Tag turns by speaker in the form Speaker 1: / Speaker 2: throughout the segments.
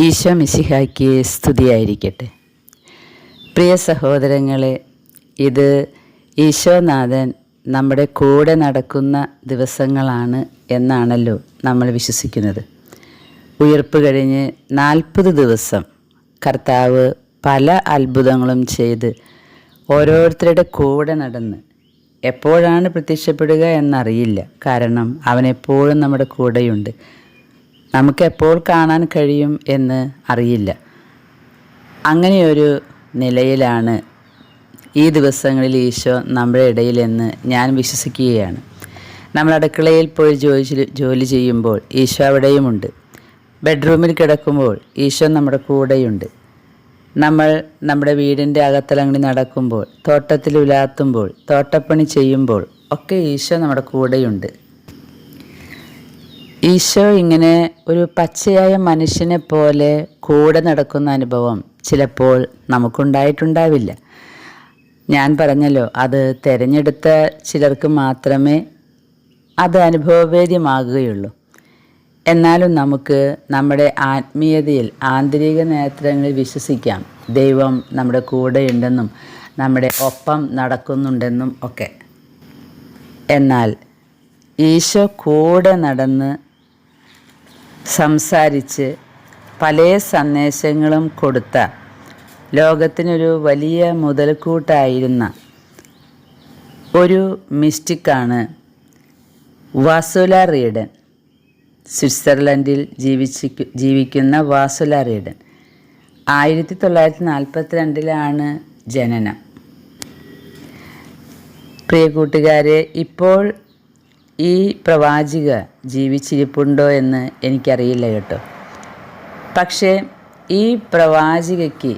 Speaker 1: ഈശോ മിശിഹായ്ക്ക് സ്തുതിയായിരിക്കട്ടെ. പ്രിയ സഹോദരങ്ങളെ ഇത് ഈശോനാഥൻ നമ്മുടെ കൂടെ നടക്കുന്ന ദിവസങ്ങളാണ് എന്നാണല്ലോ നമ്മൾ വിശ്വസിക്കുന്നത്. ഉയർപ്പ് കഴിഞ്ഞ് നാൽപ്പത് ദിവസം കർത്താവ് പല അത്ഭുതങ്ങളും ചെയ്ത് ഓരോരുത്തരുടെ കൂടെ നടന്ന് എപ്പോഴാണ് പ്രത്യക്ഷപ്പെടുക എന്നറിയില്ല. കാരണം അവനെപ്പോഴും നമ്മുടെ കൂടെയുണ്ട്. നമുക്ക് എപ്പോൾ കാണാൻ കഴിയും എന്ന് അറിയില്ല. അങ്ങനെയൊരു നിലയിലാണ് ഈ ദിവസങ്ങളിൽ ഈശോ നമ്മുടെ ഇടയിൽ എന്ന് ഞാൻ വിശ്വസിക്കുകയാണ്. നമ്മൾ അടുക്കളയിൽ പോയി ജോലി ജോലി ചെയ്യുമ്പോൾ ഈശോ അവിടെയുമുണ്ട്. ബെഡ്റൂമിൽ കിടക്കുമ്പോൾ ഈശോ നമ്മുടെ കൂടെയുണ്ട്. നമ്മൾ നമ്മുടെ വീടിന്റെ അകത്തലങ്ങളിൽ നടക്കുമ്പോൾ തോട്ടത്തിൽ ഉലാത്തുമ്പോൾ തോട്ടപ്പണി ചെയ്യുമ്പോൾ ഒക്കെ ഈശോ നമ്മുടെ കൂടെയുണ്ട്. ഈശോ ഇങ്ങനെ ഒരു പച്ചയായ മനുഷ്യനെ പോലെ കൂടെ നടക്കുന്ന അനുഭവം ചിലപ്പോൾ നമുക്കുണ്ടായിട്ടുണ്ടാവില്ല. ഞാൻ പറഞ്ഞല്ലോ അത് തിരഞ്ഞെടുത്ത ചിലർക്ക് മാത്രമേ അത് അനുഭവവേദ്യമാകുകയുള്ളൂ. എന്നാലും നമുക്ക് നമ്മുടെ ആത്മീയതയിൽ ആന്തരിക നേത്രങ്ങളിൽ വിശ്വസിക്കാം ദൈവം നമ്മുടെ കൂടെയുണ്ടെന്നും നമ്മുടെ ഒപ്പം നടക്കുന്നുണ്ടെന്നും ഒക്കെ. എന്നാൽ ഈശോ കൂടെ നടന്ന് സംസാരിച്ച് പല സന്ദേശങ്ങളും കൊടുത്ത ലോകത്തിനൊരു വലിയ മുതൽക്കൂട്ടായിരുന്ന ഒരു മിസ്റ്റിക്കാണ് വാസുല റീഡൻ. സ്വിറ്റ്സർലൻഡിൽ ജീവിച്ച് ജീവിക്കുന്ന വാസുല റീഡൻ. ആയിരത്തി തൊള്ളായിരത്തി നാൽപ്പത്തി രണ്ടിലാണ് ജനനം. പ്രിയ കൂട്ടുകാരെ ഇപ്പോൾ ഈ പ്രവാചിക ജീവിച്ചിരിപ്പുണ്ടോ എന്ന് എനിക്കറിയില്ല കേട്ടോ. പക്ഷേ ഈ പ്രവാചികയ്ക്ക്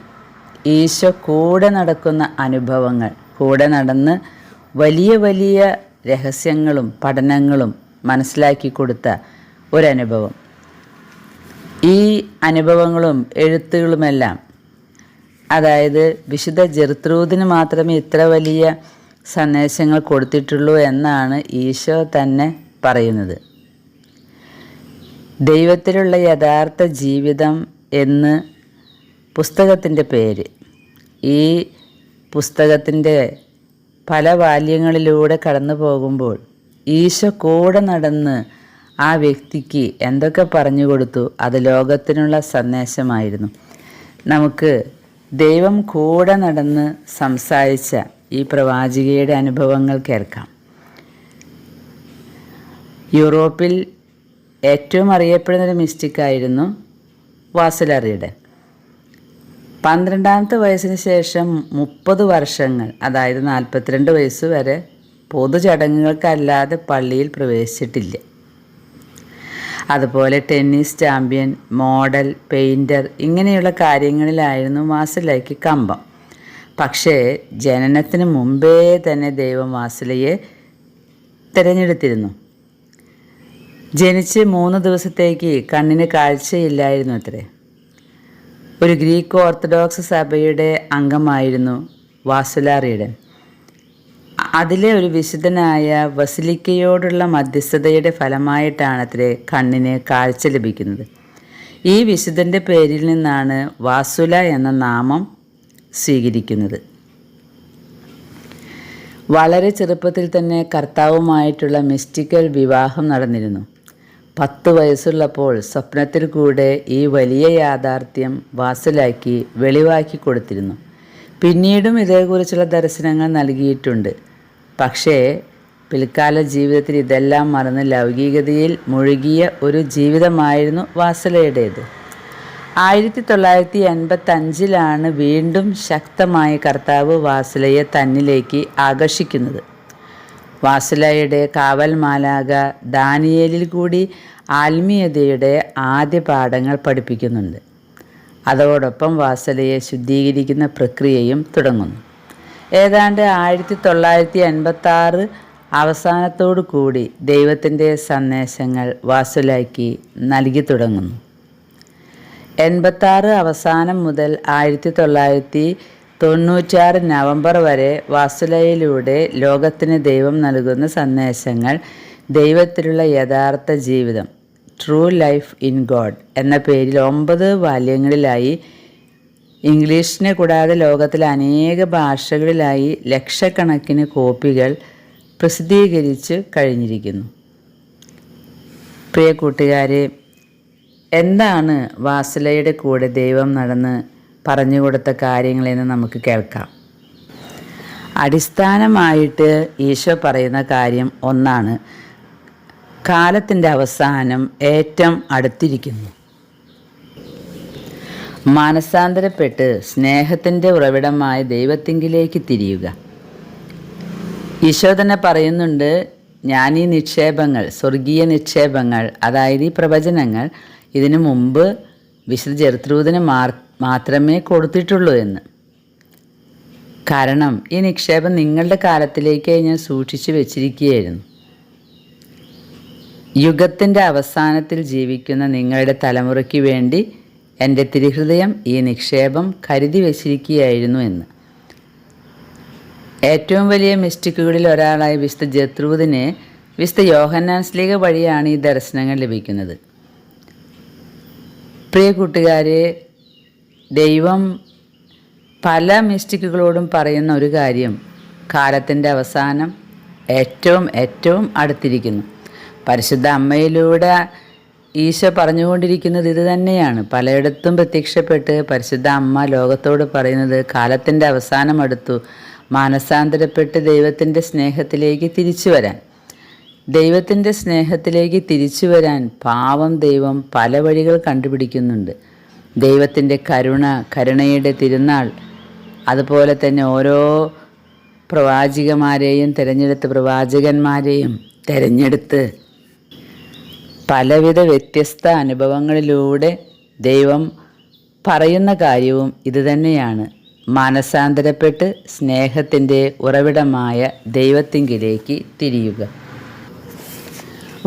Speaker 1: ഈശോ കൂടെ നടക്കുന്ന അനുഭവങ്ങൾ കൂടെ നടന്ന് വലിയ വലിയ രഹസ്യങ്ങളും പഠനങ്ങളും മനസ്സിലാക്കി കൊടുത്ത ഒരനുഭവം. ഈ അനുഭവങ്ങളും എഴുത്തുകളുമെല്ലാം അതായത് വിശുദ്ധ ജെറുത്രൂദിന് മാത്രമേ ഇത്ര വലിയ സന്ദേശങ്ങൾ കൊടുത്തിട്ടുള്ളൂ എന്നാണ് ഈശോ തന്നെ പറയുന്നത്. ദൈവത്തിലുള്ള യഥാർത്ഥ ജീവിതം എന്ന് പുസ്തകത്തിന്റെ പേര്. ഈ പുസ്തകത്തിന്റെ പല ബാല്യങ്ങളിലൂടെ കടന്നു പോകുമ്പോൾ ഈശോ കൂടെ നടന്ന് ആ വ്യക്തിക്ക് എന്തൊക്കെ പറഞ്ഞു കൊടുത്തു അത് ലോകത്തിനുള്ള സന്ദേശമായിരുന്നു. നമുക്ക് ദൈവം കൂടെ നടന്ന് സംസാരിച്ച ഈ പ്രവാചികയുടെ അനുഭവങ്ങൾ കേൾക്കാം. യൂറോപ്പിൽ ഏറ്റവും അറിയപ്പെടുന്ന ഒരു മിസ്റ്റിക്കായിരുന്നു വാസലറിയുടെ. പന്ത്രണ്ടാമത്തെ വയസ്സിന് ശേഷം മുപ്പത് വർഷങ്ങൾ അതായത് നാൽപ്പത്തിരണ്ട് വയസ്സ് വരെ പൊതുചടങ്ങുകൾക്കല്ലാതെ പള്ളിയിൽ പ്രവേശിച്ചിട്ടില്ല. അതുപോലെ ടെന്നീസ് ചാമ്പ്യൻ മോഡൽ പെയിന്റർ ഇങ്ങനെയുള്ള കാര്യങ്ങളിലായിരുന്നു വാസലയ്ക്ക് കമ്പം. പക്ഷേ ജനനത്തിന് മുമ്പേ തന്നെ ദൈവം വാസലയെ തിരഞ്ഞെടുത്തിരുന്നു. ജനിച്ച് മൂന്ന് ദിവസത്തേക്ക് കണ്ണിന് കാഴ്ചയില്ലായിരുന്നു അത്രേ. ഒരു ഗ്രീക്ക് ഓർത്തഡോക്സ് സഭയുടെ അംഗമായിരുന്നു വാസുലാറിയുടെ. അതിലെ ഒരു വിശുദ്ധനായ വസിലിക്കയോടുള്ള മധ്യസ്ഥതയുടെ ഫലമായിട്ടാണ് അത്രേ കണ്ണിന് കാഴ്ച ലഭിക്കുന്നത്. ഈ വിശുദ്ധന്റെ പേരിൽ നിന്നാണ് വാസുല എന്ന നാമം സ്വീകരിക്കുന്നത്. വളരെ ചെറുപ്പത്തിൽ തന്നെ കർത്താവുമായിട്ടുള്ള മിസ്റ്റിക്കൽ വിവാഹം നടന്നിരുന്നു. പത്ത് വയസ്സുള്ളപ്പോൾ സ്വപ്നത്തിൽ കൂടെ ഈ വലിയ യാഥാർത്ഥ്യം വാസലാക്കി വെളിവാക്കി കൊടുത്തിരുന്നു. പിന്നീടും ഇതേക്കുറിച്ചുള്ള ദർശനങ്ങൾ നൽകിയിട്ടുണ്ട്. പക്ഷേ പിൽക്കാല ജീവിതത്തിൽ ഇതെല്ലാം മറന്ന് ലൗകികതയിൽ മുഴുകിയ ഒരു ജീവിതമായിരുന്നു വാസലയുടേത്. ആയിരത്തി തൊള്ളായിരത്തി എൺപത്തി അഞ്ചിലാണ് വീണ്ടും ശക്തമായ കർത്താവ് വാസിലയെ തന്നിലേക്ക് ആകർഷിക്കുന്നത്. വാസുലയുടെ കാവൽ മാലാക ദാനിയേലിൽ കൂടി ആത്മീയതയുടെ ആദ്യ പാഠങ്ങൾ പഠിപ്പിക്കുന്നുണ്ട്. അതോടൊപ്പം വാസലയെ ശുദ്ധീകരിക്കുന്ന പ്രക്രിയയും തുടങ്ങുന്നു. ഏതാണ്ട് ആയിരത്തി തൊള്ളായിരത്തി എൺപത്തി ആറ് അവസാനത്തോടു കൂടി ദൈവത്തിന്റെ സന്ദേശങ്ങൾ വാസുലാക്കി നൽകി തുടങ്ങുന്നു. എൺപത്താറ് അവസാനം മുതൽ ആയിരത്തി തൊള്ളായിരത്തി തൊണ്ണൂറ്റാറ് നവംബർ വരെ വാസുലയിലൂടെ ലോകത്തിന് ദൈവം നൽകുന്ന സന്ദേശങ്ങൾ ദൈവത്തിലുള്ള യഥാർത്ഥ ജീവിതം ട്രൂ ലൈഫ് ഇൻ ഗോഡ് എന്ന പേരിൽ ഒമ്പത് വാല്യങ്ങളിലായി ഇംഗ്ലീഷിനെ കൂടാതെ ലോകത്തിലെ അനേക ഭാഷകളിലായി ലക്ഷക്കണക്കിന് കോപ്പികൾ പ്രസിദ്ധീകരിച്ച് കഴിഞ്ഞിരിക്കുന്നു. പ്രിയ കൂട്ടുകാരെ എന്താണ് വാസുലയുടെ കൂടെ ദൈവം നടന്ന് പറഞ്ഞു കൊടുത്ത കാര്യങ്ങളെന്ന് നമുക്ക് കേൾക്കാം. അടിസ്ഥാനമായിട്ട് ഈശോ പറയുന്ന കാര്യം ഒന്നാണ്. കാലത്തിന്റെ അവസാനം ഏറ്റവും അടുത്തിരിക്കുന്നു. മാനസാന്തരപ്പെട്ട് സ്നേഹത്തിന്റെ ഉറവിടമായ ദൈവത്തിങ്കിലേക്ക് തിരിയുക. ഈശോ തന്നെ പറയുന്നുണ്ട് ഞാൻ ഈ നിക്ഷേപങ്ങൾ സ്വർഗീയ നിക്ഷേപങ്ങൾ അതായത് ഈ പ്രവചനങ്ങൾ ഇതിനു മുമ്പ് വിശുദ്ധ ജർത്രൂതിന് മാത്രമേ കൊടുത്തിട്ടുള്ളൂ എന്ന്. കാരണം ഈ നിക്ഷേപം നിങ്ങളുടെ കാലത്തിലേക്ക് ഞാൻ സൂക്ഷിച്ചു വെച്ചിരിക്കുകയായിരുന്നു. യുഗത്തിന്റെ അവസാനത്തിൽ ജീവിക്കുന്ന നിങ്ങളുടെ തലമുറയ്ക്ക് വേണ്ടി എന്റെ തിരുഹൃദയം ഈ നിക്ഷേപം കരുതി വച്ചിരിക്കുകയായിരുന്നു എന്ന്. ഏറ്റവും വലിയ മിസ്റ്റിക്കുകളിൽ ഒരാളായ വിശുദ്ധ ജത്രൂദിനെ വിശുദ്ധ യോഹന്നാൻസ്ലീഗ വഴിയാണ് ഈ ദർശനങ്ങൾ ലഭിക്കുന്നത്. പ്രിയ കൂട്ടുകാരെ ദൈവം പല മിസ്റ്റിക്കുകളോടും പറയുന്ന ഒരു കാര്യം കാലത്തിന്റെ അവസാനം ഏറ്റവും ഏറ്റവും അടുത്തിരിക്കുന്നു. പരിശുദ്ധ അമ്മയിലൂടെ ഈശോ പറഞ്ഞുകൊണ്ടിരിക്കുന്നത് ഇത് തന്നെയാണ്. പലയിടത്തും പ്രത്യക്ഷപ്പെട്ട് പരിശുദ്ധ അമ്മ ലോകത്തോട് പറയുന്നത് കാലത്തിന്റെ അവസാനം അടുത്തു. മാനസാന്തരപ്പെട്ട് ദൈവത്തിന്റെ സ്നേഹത്തിലേക്ക് തിരിച്ചു വരാൻ. ദൈവത്തിന്റെ സ്നേഹത്തിലേക്ക് തിരിച്ചു വരാൻ പാവം ദൈവം പല വഴികൾ കണ്ടുപിടിക്കുന്നുണ്ട്. ദൈവത്തിന്റെ കരുണ കരുണയുടെ തിരുനാൾ അതുപോലെ തന്നെ ഓരോ പ്രവാചികമാരെയും തിരഞ്ഞെടുത്ത് പ്രവാചകന്മാരെയും തിരഞ്ഞെടുത്ത് പലവിധ വ്യത്യസ്ത അനുഭവങ്ങളിലൂടെ ദൈവം പറയുന്ന കാര്യവും ഇതുതന്നെയാണ് മാനസാന്തരപ്പെട്ട് സ്നേഹത്തിന്റെ ഉറവിടമായ ദൈവത്തിങ്കിലേക്ക് തിരിയുക.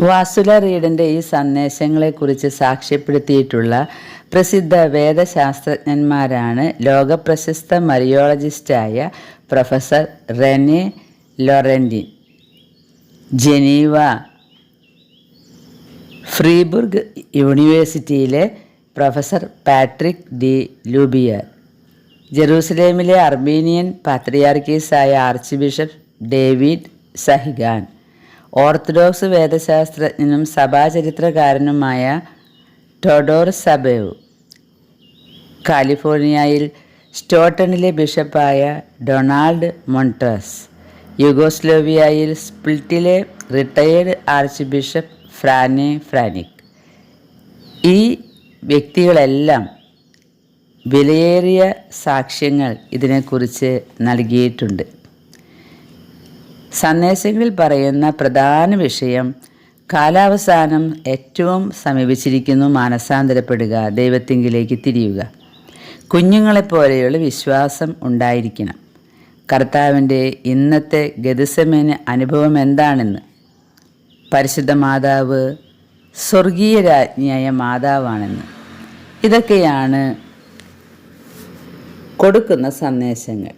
Speaker 1: വാസുല റീഡിന്റെ ഈ സന്ദേശങ്ങളെക്കുറിച്ച് സാക്ഷ്യപ്പെടുത്തിയിട്ടുള്ള പ്രസിദ്ധ വേദശാസ്ത്രജ്ഞന്മാരാണ് ലോകപ്രശസ്ത മരിയോളജിസ്റ്റായ professor Rene Laurentin Geneva Fribourg യൂണിവേഴ്സിറ്റിയിലെ പ്രൊഫസർ പാട്രിക് ഡി ലൂബിയർ ജെറൂസലേമിലെ അർമീനിയൻ പാത്രിയാർക്കീസായ archbishop David Sahagian Orthodox വേദശാസ്ത്രജ്ഞനും സഭാചരിത്രകാരനുമായ ടൊഡോർ സബേവ് കാലിഫോർണിയയിൽ സ്റ്റോട്ടണിലെ ബിഷപ്പായ ഡൊണാൾഡ് മൊൺട്രസ് യുഗോസ്ലോവിയയിൽ സ്പ്ലിറ്റിലെ retired archbishop Frane Franic. ഈ വ്യക്തികളെല്ലാം വിലയേറിയ സാക്ഷ്യങ്ങൾ ഇതിനെക്കുറിച്ച് നൽകിയിട്ടുണ്ട്. സന്ദേശങ്ങളിൽ പറയുന്ന പ്രധാന വിഷയം കാലാവസാനം ഏറ്റവും സമീപിച്ചിരിക്കുന്നു മാനസാന്തരപ്പെടുക ദൈവത്തിങ്കിലേക്ക് തിരിയുക. കുഞ്ഞുങ്ങളെപ്പോലെയുള്ള വിശ്വാസം ഉണ്ടായിരിക്കണം. കർത്താവിന്റെ ഇന്നത്തെ ഗതിസമേന അനുഭവം എന്താണെന്ന്? പരിശുദ്ധ മാതാവ് സ്വർഗീയ രാജ്ഞിയായ മാതാവാണെന്ന്. ഇതൊക്കെയാണ് കൊടുക്കുന്ന സന്ദേശങ്ങൾ.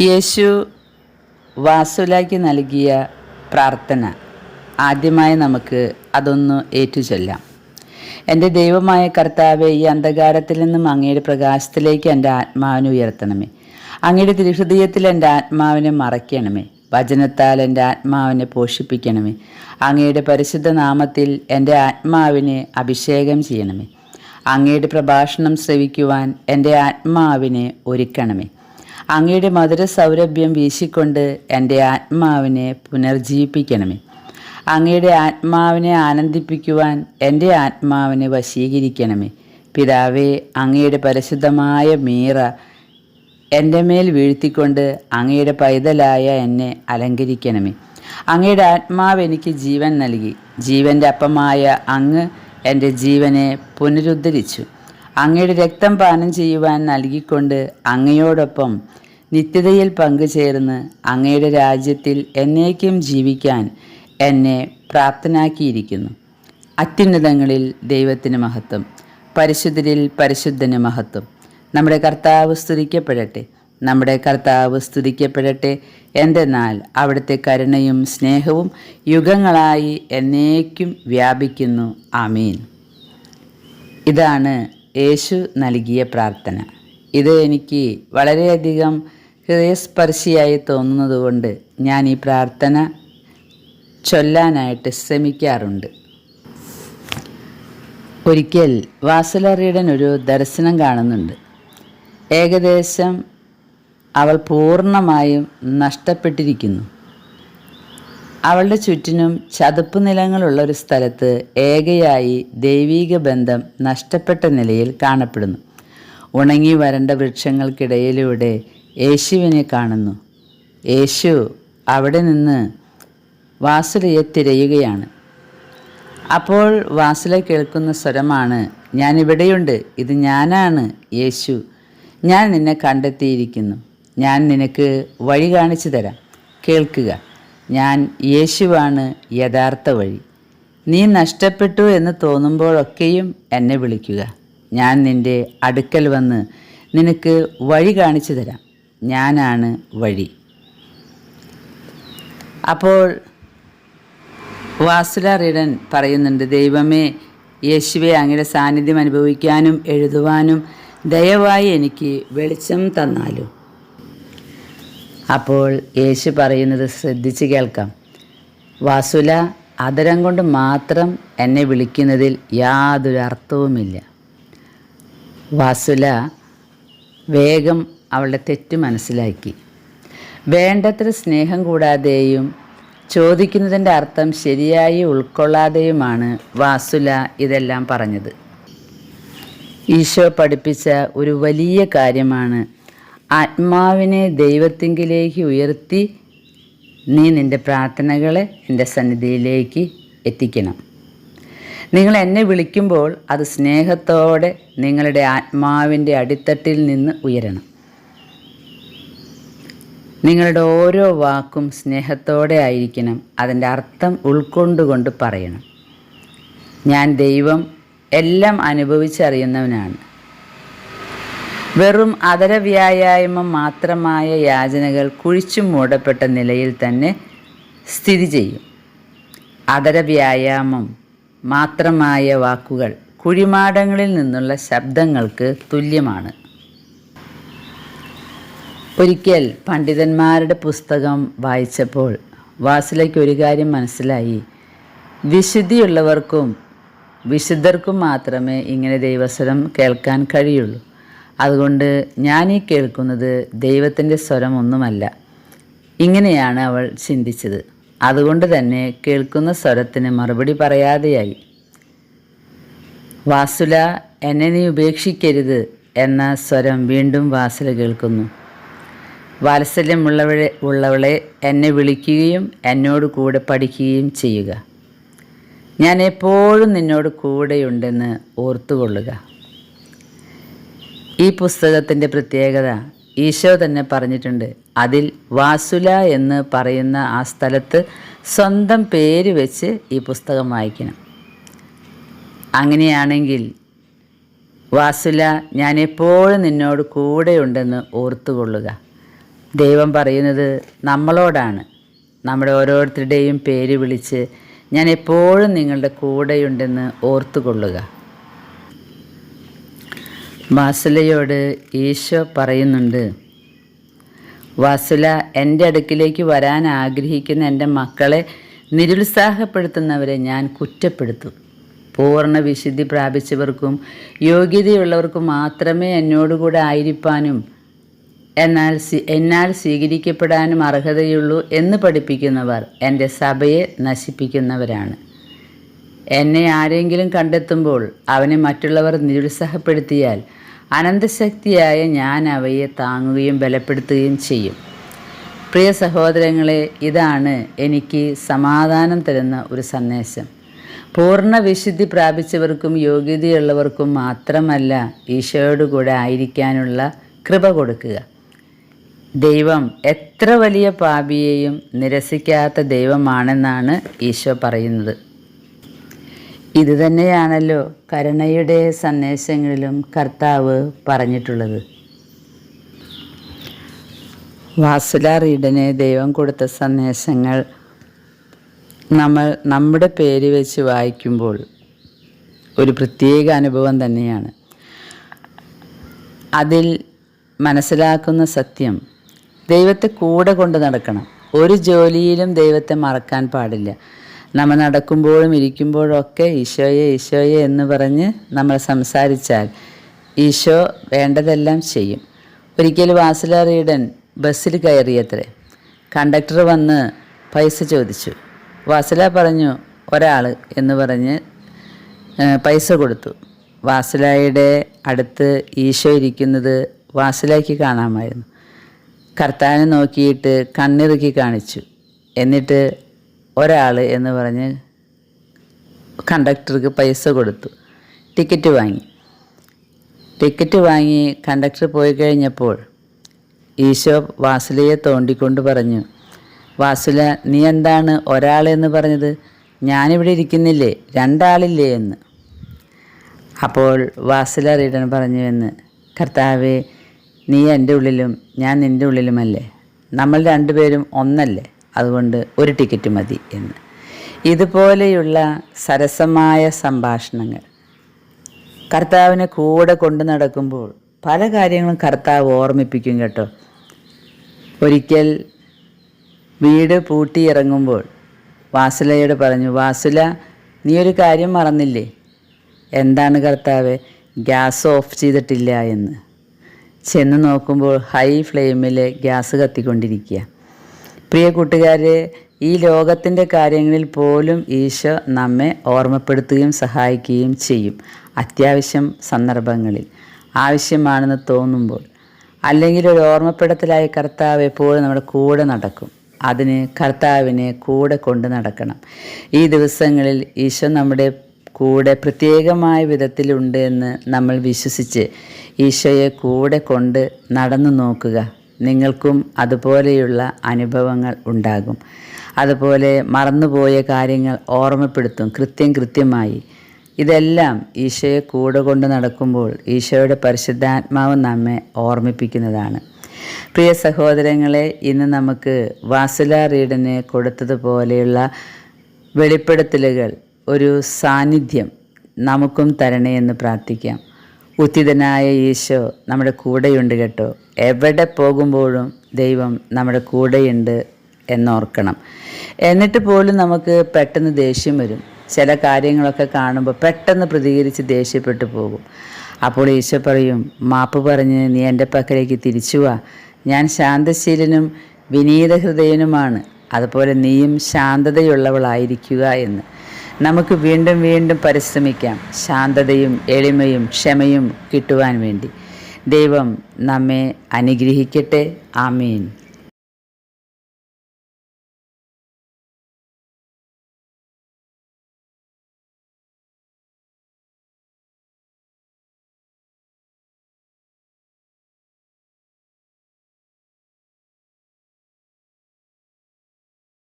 Speaker 1: യേശു വാസുലാക്കി നൽകിയ പ്രാർത്ഥന ആദ്യമായി നമുക്ക് അതൊന്ന് ഏറ്റുചൊല്ലാം. എന്റെ ദൈവമായ കർത്താവെ ഈ അന്ധകാരത്തിൽ നിന്നും അങ്ങയുടെ പ്രകാശത്തിലേക്ക് എന്റെ ആത്മാവിനെ ഉയർത്തണമേ. അങ്ങയുടെ തിരുഹൃദയത്തിൽ എന്റെ ആത്മാവിനെ മറയ്ക്കണമേ. വചനത്താൽ എന്റെ ആത്മാവിനെ പോഷിപ്പിക്കണമേ. അങ്ങയുടെ പരിശുദ്ധ നാമത്തിൽ എന്റെ ആത്മാവിനെ അഭിഷേകം ചെയ്യണമേ. അങ്ങയുടെ പ്രഭാഷണം ശ്രവിക്കുവാൻ എന്റെ ആത്മാവിനെ ഒരുക്കണമേ. അങ്ങയുടെ മധുര സൗരഭ്യം വീശിക്കൊണ്ട് എന്റെ ആത്മാവിനെ പുനർജീവിപ്പിക്കണമേ. അങ്ങയുടെ ആത്മാവിനെ ആനന്ദിപ്പിക്കുവാൻ എന്റെ ആത്മാവിനെ വശീകരിക്കണമേ. പിതാവേ അങ്ങയുടെ പരിശുദ്ധമായ മീറ എന്റെ മേൽ വീഴ്ത്തിക്കൊണ്ട് അങ്ങയുടെ പൈതലായ എന്നെ അലങ്കരിക്കണമേ. അങ്ങയുടെ ആത്മാവ് എനിക്ക് ജീവൻ നൽകി. ജീവന്റെ അപ്പമായ അങ്ങ് എന്റെ ജീവനെ പുനരുദ്ധരിച്ചു. അങ്ങയുടെ രക്തം പാനം ചെയ്യുവാൻ നൽകിക്കൊണ്ട് അങ്ങയോടൊപ്പം നിത്യതയിൽ പങ്കുചേർന്ന് അങ്ങയുടെ രാജ്യത്തിൽ എന്നേക്കും ജീവിക്കാൻ എന്നെ പ്രാപ്തനാക്കിയിരിക്കുന്നു. അത്യുന്നതങ്ങളിൽ ദൈവത്തിന് മഹത്വം പരിശുദ്ധരിൽ പരിശുദ്ധന് മഹത്വം. നമ്മുടെ കർത്താവ് സ്തുതിക്കപ്പെടട്ടെ നമ്മുടെ കർത്താവ് സ്തുതിക്കപ്പെടട്ടെ. എന്തെന്നാൽ അവിടുത്തെ കരുണയും സ്നേഹവും യുഗങ്ങളായി എന്നേക്കും വ്യാപിക്കുന്നു. ആമീൻ. ഇതാണ് യേശു നൽകിയ പ്രാർത്ഥന. ഇത് എനിക്ക് വളരെയധികം ഹൃദയസ്പർശിയായി തോന്നുന്നതുകൊണ്ട് ഞാൻ ഈ പ്രാർത്ഥന ചൊല്ലാനായിട്ട് ശ്രമിക്കാറുണ്ട്. ഒരിക്കൽ വാസുലറിയടൻ ഒരു ദർശനം കാണുന്നുണ്ട്. ഏകദേശം അവൾ പൂർണമായും നഷ്ടപ്പെട്ടിരിക്കുന്നു. അവളുടെ ചുറ്റിനും ചതുപ്പ് നിലങ്ങളുള്ള ഒരു സ്ഥലത്ത് ഏകയായി ദൈവീക ബന്ധം നഷ്ടപ്പെട്ട നിലയിൽ കാണപ്പെടുന്നു. ഉണങ്ങി വരണ്ട വൃക്ഷങ്ങൾക്കിടയിലൂടെ യേശുവിനെ കാണുന്നു. യേശു അവിടെ നിന്ന് വാസുലയെ തിരയുകയാണ്. അപ്പോൾ വാസുല കേൾക്കുന്ന സ്വരമാണ് ഞാൻ ഇവിടെയുണ്ട് ഇത് ഞാനാണ് യേശു. ഞാൻ നിന്നെ കണ്ടെത്തിയിരിക്കുന്നു. ഞാൻ നിനക്ക് വഴി കാണിച്ചു തരാം. കേൾക്കുക. ഞാൻ യേശുവാണ് യഥാർത്ഥ വഴി. നീ നഷ്ടപ്പെട്ടു എന്ന് തോന്നുമ്പോഴൊക്കെയും എന്നെ വിളിക്കുക. ഞാൻ നിന്റെ അടുക്കൽ വന്ന് നിനക്ക് വഴി കാണിച്ചു തരാം. ഞാനാണ് വഴി. അപ്പോൾ വാസുല റിഡൻ പറയുന്നുണ്ട് ദൈവമേ യേശുവെ അങ്ങയുടെ സാന്നിധ്യം അനുഭവിക്കാനും എഴുതുവാനും ദയവായി എനിക്ക് വെളിച്ചം തന്നാലും? അപ്പോൾ യേശു പറയുന്നത് ശ്രദ്ധിച്ച് കേൾക്കാം. വാസുല അതരം കൊണ്ട് മാത്രം എന്നെ വിളിക്കുന്നതിൽ യാതൊരു അർത്ഥവുമില്ല വാസുല വേഗം അവളുടെ തെറ്റ് മനസ്സിലാക്കി. വേണ്ടത്ര സ്നേഹം കൂടാതെയും ചോദിക്കുന്നതിന്റെ അർത്ഥം ശരിയായി ഉൾക്കൊള്ളാതെയുമാണ് വാസുല ഇതെല്ലാം പറഞ്ഞത്. ഈശോ പഠിപ്പിച്ച ഒരു വലിയ കാര്യമാണ് ആത്മാവിനെ ദൈവത്തിങ്കിലേക്ക് ഉയർത്തി നീ നിന്റെ പ്രാർത്ഥനകളെ എന്റെ സന്നിധിയിലേക്ക് എത്തിക്കണം. നിങ്ങൾ എന്നെ വിളിക്കുമ്പോൾ അത് സ്നേഹത്തോടെ നിങ്ങളുടെ ആത്മാവിന്റെ അടിത്തട്ടിൽ നിന്ന് ഉയരണം. നിങ്ങളുടെ ഓരോ വാക്കും സ്നേഹത്തോടെ ആയിരിക്കണം. അതിന്റെ അർത്ഥം ഉൾക്കൊണ്ടുകൊണ്ട് പറയണം. ഞാൻ ദൈവം എല്ലാം അനുഭവിച്ചറിയുന്നവനാണ്. വെറും അതരവ്യായാമം മാത്രമായ യാചനകൾ കുഴിച്ചു മൂടപ്പെട്ട നിലയിൽ തന്നെ സ്ഥിതി ചെയ്യും. അതരവ്യായാമം മാത്രമായ വാക്കുകൾ കുഴിമാടങ്ങളിൽ നിന്നുള്ള ശബ്ദങ്ങൾക്ക് തുല്യമാണ്. ഒരിക്കൽ പണ്ഡിതന്മാരുടെ പുസ്തകം വായിച്ചപ്പോൾ വാസിലേക്ക് ഒരു കാര്യം മനസ്സിലായി. വിശുദ്ധിയുള്ളവർക്കും വിശുദ്ധർക്കും മാത്രമേ ഇങ്ങനെ ദൈവസ്വരം കേൾക്കാൻ കഴിയുള്ളൂ. അതുകൊണ്ട് ഞാൻ ഈ കേൾക്കുന്നത് ദൈവത്തിന്റെ സ്വരം ഒന്നുമല്ല. ഇങ്ങനെയാണ് അവൾ ചിന്തിച്ചത്. അതുകൊണ്ട് തന്നെ കേൾക്കുന്ന സ്വരത്തിന് മറുപടി പറയാതെയായി. വാസുല എന്നെ നീ ഉപേക്ഷിക്കരുത് എന്ന സ്വരം വീണ്ടും വാസുല കേൾക്കുന്നു. വാത്സല്യമുള്ളവളെ ഉള്ളവളെ എന്നെ വിളിക്കുകയും എന്നോട് കൂടെ പഠിക്കുകയും ചെയ്യുക. ഞാൻ എപ്പോഴും നിന്നോട് കൂടെയുണ്ടെന്ന് ഓർത്തുകൊള്ളുക. ഈ പുസ്തകത്തിന്റെ പ്രത്യേകത ഈശോ തന്നെ പറഞ്ഞിട്ടുണ്ട്. അതിൽ വാസുല എന്ന് പറയുന്ന ആ സ്ഥലത്ത് സ്വന്തം പേര് വെച്ച് ഈ പുസ്തകം വായിക്കണം. അങ്ങനെയാണെങ്കിൽ വാസുല ഞാൻ എപ്പോഴും നിന്നോട് കൂടെയുണ്ടെന്ന് ഓർത്തുകൊള്ളുക. ദൈവം പറയുന്നത് നമ്മളോടാണ്. നമ്മുടെ ഓരോരുത്തരുടെയും പേര് വിളിച്ച് ഞാൻ എപ്പോഴും നിങ്ങളുടെ കൂടെയുണ്ടെന്ന് ഓർത്തുകൊള്ളുക. വാസുലയോട് ഈശോ പറയുന്നുണ്ട് വാസുല എന്റെ അടുക്കിലേക്ക് വരാൻ ആഗ്രഹിക്കുന്ന എന്റെ മക്കളെ നിരുത്സാഹപ്പെടുത്തുന്നവരെ ഞാൻ കുറ്റപ്പെടുത്തും. പൂർണ വിശുദ്ധി പ്രാപിച്ചവർക്കും യോഗ്യതയുള്ളവർക്കും മാത്രമേ എന്നോടുകൂടെ ആയിരിക്കാനും എന്നാൽ എന്നാൽ സ്വീകരിക്കപ്പെടാനും അർഹതയുള്ളൂ എന്ന് പഠിപ്പിക്കുന്നവർ എന്റെ സഭയെ നശിപ്പിക്കുന്നവരാണ്. എന്നെ ആരെങ്കിലും കണ്ടെത്തുമ്പോൾ അവനെ മറ്റുള്ളവർ നിരുത്സാഹപ്പെടുത്തിയാൽ അനന്തശക്തിയായ ഞാൻ അവയെ താങ്ങുകയും ബലപ്പെടുത്തുകയും ചെയ്യും. പ്രിയ സഹോദരങ്ങളെ ഇതാണ് എനിക്ക് സമാധാനം തരുന്ന ഒരു സന്ദേശം. പൂർണ വിശുദ്ധി പ്രാപിച്ചവർക്കും യോഗ്യതയുള്ളവർക്കും മാത്രമല്ല ഈശോയോട് കൂടെ ആയിരിക്കാനുള്ള കൃപ കൊടുക്കുക. ദൈവം എത്ര വലിയ പാപിയെയും നിരസിക്കാത്ത ദൈവമാണെന്നാണ് ഈശോ പറയുന്നത്. ഇതുതന്നെയാണല്ലോ കരുണയുടെ സന്ദേശങ്ങളിലും കർത്താവ് പറഞ്ഞിട്ടുള്ളത്. വാസുല റീഡന് ദൈവം കൊടുത്ത സന്ദേശങ്ങൾ നമ്മൾ നമ്മുടെ പേര് വെച്ച് വായിക്കുമ്പോൾ ഒരു പ്രത്യേക അനുഭവം തന്നെയാണ്. അതിൽ മനസ്സിലാക്കുന്ന സത്യം ദൈവത്തെ കൂടെ കൊണ്ട് നടക്കണം. ഒരു ജോലിയിലും ദൈവത്തെ മറക്കാൻ പാടില്ല. നമ്മൾ നടക്കുമ്പോഴും ഇരിക്കുമ്പോഴും ഒക്കെ ഈശോയെ ഈശോയെ എന്ന് പറഞ്ഞ് നമ്മൾ സംസാരിച്ചാൽ ഈശോ വേണ്ടതെല്ലാം ചെയ്യും. ഒരിക്കൽ വാസുല റീഡൻ ബസ്സിൽ കയറിയത്രേ. കണ്ടക്ടർ വന്ന് പൈസ ചോദിച്ചു. വാസുല പറഞ്ഞു ഒരാൾ എന്ന് പറഞ്ഞ് പൈസ കൊടുത്തു. വാസുലായുടെ അടുത്ത് ഈശോ ഇരിക്കുന്നത് വാസുലായ്ക്ക് കാണാമായിരുന്നു. കർത്താവിനെ നോക്കിയിട്ട് കണ്ണിറുക്കി കാണിച്ചു. എന്നിട്ട് ഒരാൾ എന്ന് പറഞ്ഞ് കണ്ടക്ടർക്ക് പൈസ കൊടുത്തു. ടിക്കറ്റ് വാങ്ങി. ടിക്കറ്റ് വാങ്ങി കണ്ടക്ടർ പോയി കഴിഞ്ഞപ്പോൾ ഈശോ വാസുലയെ തോണ്ടിക്കൊണ്ട് പറഞ്ഞു വാസുല നീ എന്താണ് ഒരാളെന്ന് പറഞ്ഞത്? ഞാനിവിടെ ഇരിക്കുന്നില്ലേ? രണ്ടാളില്ലേ എന്ന്. അപ്പോൾ വാസുല റീഡൻ പറഞ്ഞു എന്ന് കർത്താവെ നീ എന്റെ ഉള്ളിലും ഞാൻ നിന്റെ ഉള്ളിലുമല്ലേ? നമ്മൾ രണ്ടുപേരും ഒന്നല്ലേ? അതുകൊണ്ട് ഒരു ടിക്കറ്റ് മതി എന്ന്. ഇതുപോലെയുള്ള സരസമായ സംഭാഷണങ്ങൾ കർത്താവിനെ കൂടെ കൊണ്ടു നടക്കുമ്പോൾ പല കാര്യങ്ങളും കർത്താവ് ഓർമ്മിപ്പിക്കും കേട്ടോ. ഒരിക്കൽ വീട് പൂട്ടിയിറങ്ങുമ്പോൾ വാസുലയോട് പറഞ്ഞു വാസുല നീ ഒരു കാര്യം മറന്നില്ലേ? എന്താണ് കർത്താവ് ഗ്യാസ് ഓഫ് ചെയ്തിട്ടില്ല എന്ന്. ചെന്ന് നോക്കുമ്പോൾ ഹൈ ഫ്ലെയിമിൽ ഗ്യാസ് കത്തിക്കൊണ്ടിരിക്കുക. പ്രിയ കൂട്ടുകാരെ ഈ ലോകത്തിന്റെ കാര്യങ്ങളിൽ പോലും ഈശോ നമ്മെ ഓർമ്മപ്പെടുത്തുകയും സഹായിക്കുകയും ചെയ്യും അത്യാവശ്യം സന്ദർഭങ്ങളിൽ. ആവശ്യമാണെന്ന് തോന്നുമ്പോൾ അല്ലെങ്കിൽ ഒരു ഓർമ്മപ്പെടുത്തലായി കർത്താവ് എപ്പോഴും നമ്മുടെ കൂടെ നടക്കും. അതിന് കർത്താവിനെ കൂടെ കൊണ്ട് നടക്കണം. ഈ ദിവസങ്ങളിൽ ഈശോ നമ്മുടെ കൂടെ പ്രത്യേകമായ വിധത്തിലുണ്ട് എന്ന് നമ്മൾ വിശ്വസിച്ച് ഈശോയെ കൂടെ കൊണ്ട് നടന്നു നോക്കുക. നിങ്ങൾക്കും അതുപോലെയുള്ള അനുഭവങ്ങൾ ഉണ്ടാകും. അതുപോലെ മറന്നുപോയ കാര്യങ്ങൾ ഓർമ്മപ്പെടുത്തും. കൃത്യം കൃത്യമായി. ഇതെല്ലാം ഈശോയെ കൂടെ കൊണ്ട് നടക്കുമ്പോൾ ഈശോയുടെ പരിശുദ്ധാത്മാവ് നമ്മെ ഓർമ്മിപ്പിക്കുന്നതാണ്. പ്രിയ സഹോദരങ്ങളെ ഇന്ന് നമുക്ക് വാസുല റീഡിന് കൊടുത്തതുപോലെയുള്ള വെളിപ്പെടുത്തലുകൾ ഒരു സാന്നിധ്യം നമുക്കും തരണേ എന്ന് പ്രാർത്ഥിക്കാം. ഉത്തിതനായ ഈശോ നമ്മുടെ കൂടെയുണ്ട് കേട്ടോ. എവിടെ പോകുമ്പോഴും ദൈവം നമ്മുടെ കൂടെയുണ്ട് എന്നോർക്കണം. എന്നിട്ട് പോലും നമുക്ക് പെട്ടെന്ന് ദേഷ്യം വരും. ചില കാര്യങ്ങളൊക്കെ കാണുമ്പോൾ പെട്ടെന്ന് പ്രതികരിച്ച് ദേഷ്യപ്പെട്ടു പോകും. അപ്പോൾ ഈശോ പറയും മാപ്പ് പറഞ്ഞ് നീ എന്റെ പക്കലേക്ക് തിരിച്ചു വാ. ഞാൻ ശാന്തശീലനും വിനീത ഹൃദയനുമാണ് അതുപോലെ നീയും ശാന്തതയുള്ളവളായിരിക്കുക എന്ന്. നമുക്ക് വീണ്ടും വീണ്ടും പരിശ്രമിക്കാം. ശാന്തതയും എളിമയും ക്ഷമയും കിട്ടുവാൻ വേണ്ടി. ദൈവം നമ്മെ അനുഗ്രഹിക്കട്ടെ. ആമീൻ.